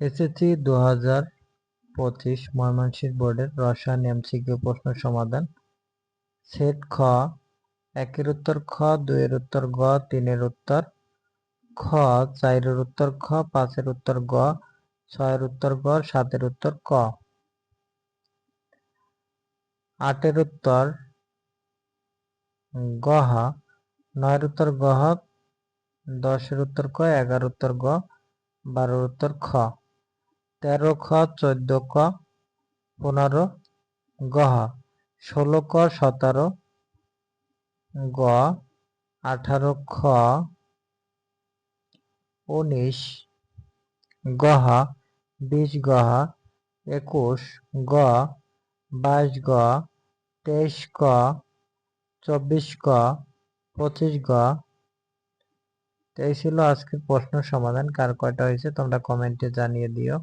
SSC দু হাজার পঁচিশ ময়মনসিংহ বোর্ডের রসায়ন এমসিকিউ প্রশ্ন সমাধান। সেট খ, একের উত্তর খ, দুইয়ের উত্তর গ, তিনের উত্তর খ, চারের উত্তর খ, পাঁচের উত্তর গ, ছয়ের উত্তর গ, সাতের উত্তর ক। আটের উত্তর গহ নয়ের উত্তর গহ দশের উত্তর ক এগারো উত্তর গ, বারোর উত্তর খ। তেরো খ চোদ্দ ক পনেরো গহ। ষোলো ক সতেরো গ। আঠারো খ উনিশ গহ। বিশ গহ। একুশ গ। বাইশ গ। তেইশ ক চব্বিশ ক পঁচিশ গ। তো এই ছিল আজকের প্রশ্ন সমাধান। কার কয়টা হয়েছে তোমরা কমেন্টে জানিয়ে দিও।